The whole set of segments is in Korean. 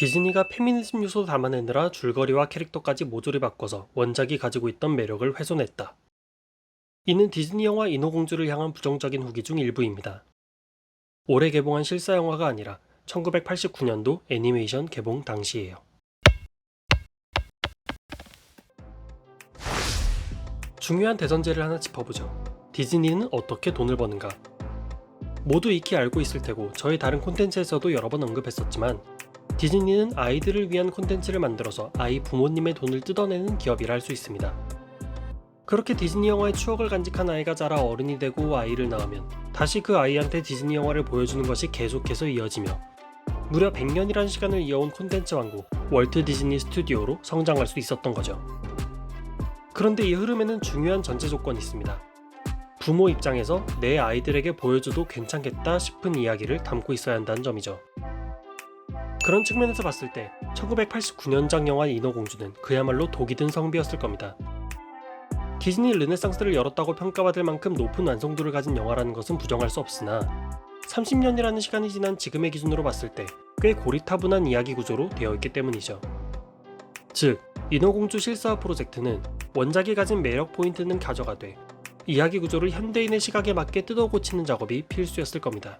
디즈니가 페미니즘 요소 담아내느라 줄거리와 캐릭터까지 모조리 바꿔서 원작이 가지고 있던 매력을 훼손했다. 이는 디즈니 영화 인어공주를 향한 부정적인 후기 중 일부입니다. 올해 개봉한 실사 영화가 아니라 1989년도 애니메이션 개봉 당시예요. 중요한 대전제를 하나 짚어보죠. 디즈니는 어떻게 돈을 버는가? 모두 익히 알고 있을 테고 저희 다른 콘텐츠에서도 여러 번 언급했었지만 디즈니는 아이들을 위한 콘텐츠를 만들어서 아이 부모님의 돈을 뜯어내는 기업이라 할 수 있습니다. 그렇게 디즈니 영화의 추억을 간직한 아이가 자라 어른이 되고 아이를 낳으면 다시 그 아이한테 디즈니 영화를 보여주는 것이 계속해서 이어지며 무려 100년이라는 시간을 이어온 콘텐츠 왕국 월트 디즈니 스튜디오로 성장할 수 있었던 거죠. 그런데 이 흐름에는 중요한 전제 조건이 있습니다. 부모 입장에서 내 아이들에게 보여줘도 괜찮겠다 싶은 이야기를 담고 있어야 한다는 점이죠. 그런 측면에서 봤을 때 1989년작 영화 인어공주는 그야말로 독이 든 성비였을 겁니다. 디즈니 르네상스를 열었다고 평가받을 만큼 높은 완성도를 가진 영화라는 것은 부정할 수 없으나 30년이라는 시간이 지난 지금의 기준으로 봤을 때 꽤 고리타분한 이야기 구조로 되어 있기 때문이죠. 즉, 인어공주 실사화 프로젝트는 원작이 가진 매력 포인트는 가져가되 이야기 구조를 현대인의 시각에 맞게 뜯어 고치는 작업이 필수였을 겁니다.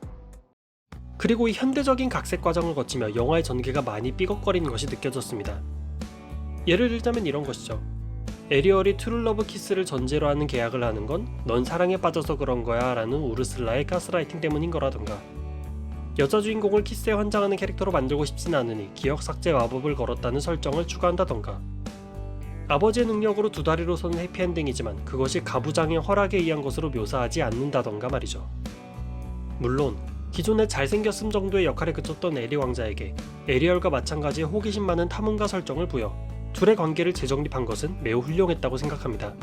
그리고 이 현대적인 각색 과정을 거치며 영화의 전개가 많이 삐걱거리는 것이 느껴졌습니다. 예를 들자면 이런 것이죠. 에리얼이 트룰러브 키스를 전제로 하는 계약을 하는 건 넌 사랑에 빠져서 그런 거야 라는 우르슬라의 가스라이팅 때문인 거라던가 여자 주인공을 키스에 환장하는 캐릭터로 만들고 싶진 않으니 기억 삭제 마법을 걸었다는 설정을 추가한다던가 아버지의 능력으로 두 다리로 서는 해피엔딩이지만 그것이 가부장의 허락에 의한 것으로 묘사하지 않는다던가 말이죠. 물론 기존에 잘생겼음 정도의 역할에 그쳤던 에리 왕자에게 에리얼과 마찬가지의 호기심 많은 탐험가 설정을 부여 둘의 관계를 재정립한 것은 매우 훌륭했다고 생각합니다.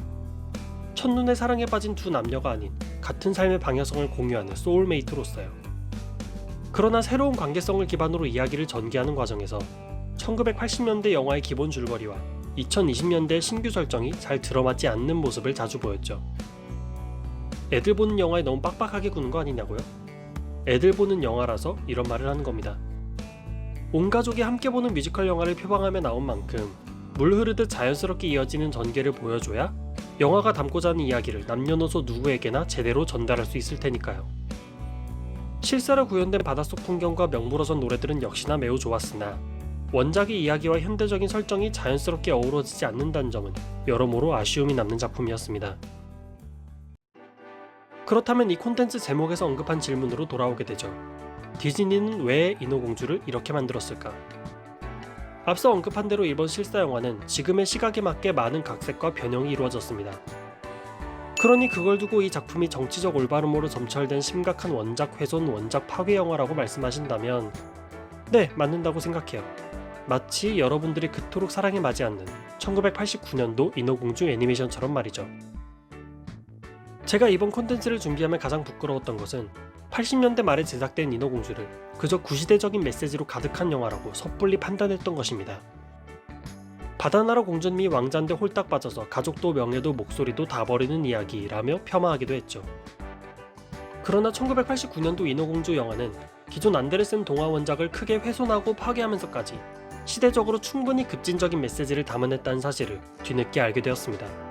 첫눈에 사랑에 빠진 두 남녀가 아닌 같은 삶의 방향성을 공유하는 소울메이트로서요. 그러나 새로운 관계성을 기반으로 이야기를 전개하는 과정에서 1980년대 영화의 기본 줄거리와 2020년대 신규 설정이 잘 들어맞지 않는 모습을 자주 보였죠. 애들 보는 영화에 너무 빡빡하게 구는 거 아니냐고요? 애들 보는 영화라서 이런 말을 하는 겁니다. 온 가족이 함께 보는 뮤지컬 영화를 표방하며 나온 만큼 물 흐르듯 자연스럽게 이어지는 전개를 보여줘야 영화가 담고자 하는 이야기를 남녀노소 누구에게나 제대로 전달할 수 있을 테니까요. 실사로 구현된 바닷속 풍경과 명물어선 노래들은 역시나 매우 좋았으나 원작의 이야기와 현대적인 설정이 자연스럽게 어우러지지 않는다는 점은 여러모로 아쉬움이 남는 작품이었습니다. 그렇다면 이 콘텐츠 제목에서 언급한 질문으로 돌아오게 되죠. 디즈니는 왜 인어공주를 이렇게 만들었을까? 앞서 언급한 대로 이번 실사 영화는 지금의 시각에 맞게 많은 각색과 변형이 이루어졌습니다. 그러니 그걸 두고 이 작품이 정치적 올바름으로 점철된 심각한 원작 훼손, 원작 파괴 영화라고 말씀하신다면 네, 맞는다고 생각해요. 마치 여러분들이 그토록 사랑에 맞지 않는 1989년도 인어공주 애니메이션처럼 말이죠. 제가 이번 콘텐츠를 준비하며 가장 부끄러웠던 것은 80년대 말에 제작된 인어공주를 그저 구시대적인 메시지로 가득한 영화라고 섣불리 판단했던 것입니다. 바다나라 공주님이 왕자인데 홀딱 빠져서 가족도 명예도 목소리도 다 버리는 이야기라며 폄하하기도 했죠. 그러나 1989년도 인어공주 영화는 기존 안데르센 동화 원작을 크게 훼손하고 파괴하면서까지 시대적으로 충분히 급진적인 메시지를 담아냈다는 사실을 뒤늦게 알게 되었습니다.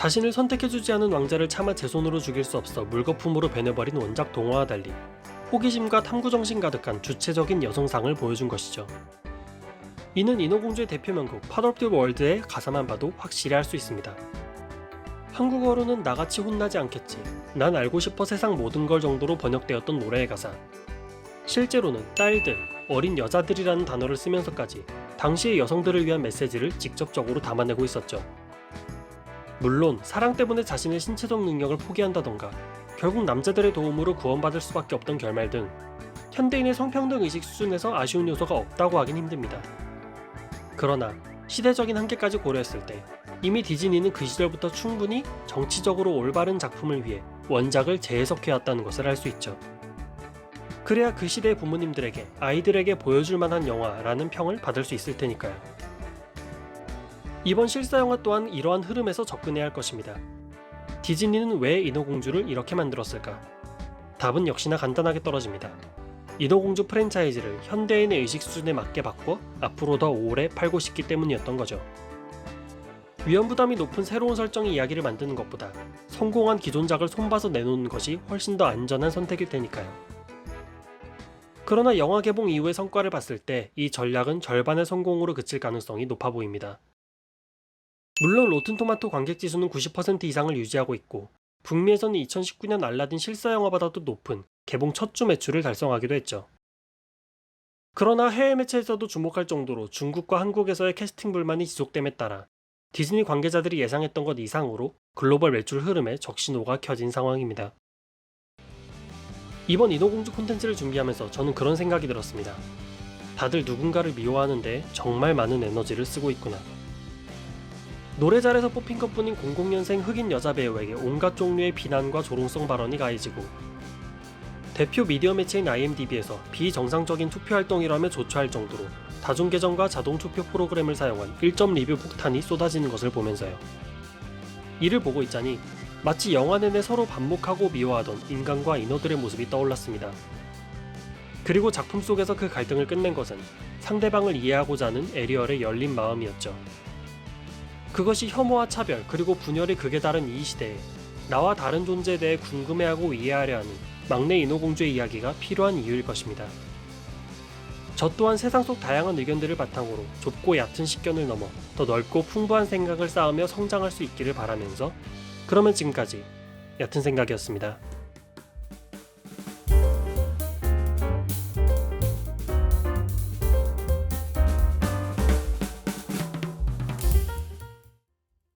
자신을 선택해주지 않은 왕자를 차마 제 손으로 죽일 수 없어 물거품으로 변해버린 원작 동화와 달리 호기심과 탐구정신 가득한 주체적인 여성상을 보여준 것이죠. 이는 인어공주의 대표 명곡 Part of the World의 가사만 봐도 확실히 알수 있습니다. 한국어로는 나같이 혼나지 않겠지. 난 알고 싶어 세상 모든 걸 정도로 번역되었던 노래의 가사. 실제로는 딸들, 어린 여자들이라는 단어를 쓰면서까지 당시의 여성들을 위한 메시지를 직접적으로 담아내고 있었죠. 물론 사랑 때문에 자신의 신체적 능력을 포기한다던가 결국 남자들의 도움으로 구원받을 수밖에 없던 결말 등 현대인의 성평등 의식 수준에서 아쉬운 요소가 없다고 하긴 힘듭니다. 그러나 시대적인 한계까지 고려했을 때 이미 디즈니는 그 시절부터 충분히 정치적으로 올바른 작품을 위해 원작을 재해석해왔다는 것을 알 수 있죠. 그래야 그 시대의 부모님들에게 아이들에게 보여줄 만한 영화라는 평을 받을 수 있을 테니까요. 이번 실사 영화 또한 이러한 흐름에서 접근해야 할 것입니다. 디즈니는 왜 인어공주를 이렇게 만들었을까? 답은 역시나 간단하게 떨어집니다. 인어공주 프랜차이즈를 현대인의 의식 수준에 맞게 바꿔 앞으로 더 오래 팔고 싶기 때문이었던 거죠. 위험 부담이 높은 새로운 설정의 이야기를 만드는 것보다 성공한 기존작을 손봐서 내놓는 것이 훨씬 더 안전한 선택일 테니까요. 그러나 영화 개봉 이후의 성과를 봤을 때 이 전략은 절반의 성공으로 그칠 가능성이 높아 보입니다. 물론 로튼토마토 관객 지수는 90% 이상을 유지하고 있고 북미에서는 2019년 알라딘 실사 영화보다도 높은 개봉 첫 주 매출을 달성하기도 했죠. 그러나 해외 매체에서도 주목할 정도로 중국과 한국에서의 캐스팅 불만이 지속됨에 따라 디즈니 관계자들이 예상했던 것 이상으로 글로벌 매출 흐름에 적신호가 켜진 상황입니다. 이번 인어공주 콘텐츠를 준비하면서 저는 그런 생각이 들었습니다. 다들 누군가를 미워하는데 정말 많은 에너지를 쓰고 있구나. 노래 잘해서 뽑힌 것뿐인 00년생 흑인 여자 배우에게 온갖 종류의 비난과 조롱성 발언이 가해지고 대표 미디어 매체인 IMDb에서 비정상적인 투표 활동이라며 조처할 정도로 다중 계정과 자동 투표 프로그램을 사용한 1점 리뷰 폭탄이 쏟아지는 것을 보면서요. 이를 보고 있자니 마치 영화 내내 서로 반목하고 미워하던 인간과 인어들의 모습이 떠올랐습니다. 그리고 작품 속에서 그 갈등을 끝낸 것은 상대방을 이해하고자 하는 에리얼의 열린 마음이었죠. 그것이 혐오와 차별 그리고 분열이 극에 달한 이 시대에 나와 다른 존재에 대해 궁금해하고 이해하려 하는 막내 인어공주의 이야기가 필요한 이유일 것입니다. 저 또한 세상 속 다양한 의견들을 바탕으로 좁고 얕은 식견을 넘어 더 넓고 풍부한 생각을 쌓으며 성장할 수 있기를 바라면서 그러면 지금까지 얕은 생각이었습니다.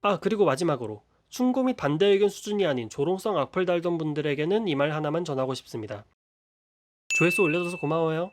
아 그리고 마지막으로 충고 및 반대 의견 수준이 아닌 조롱성 악플 달던 분들에게는 이 말 하나만 전하고 싶습니다. 조회수 올려줘서 고마워요.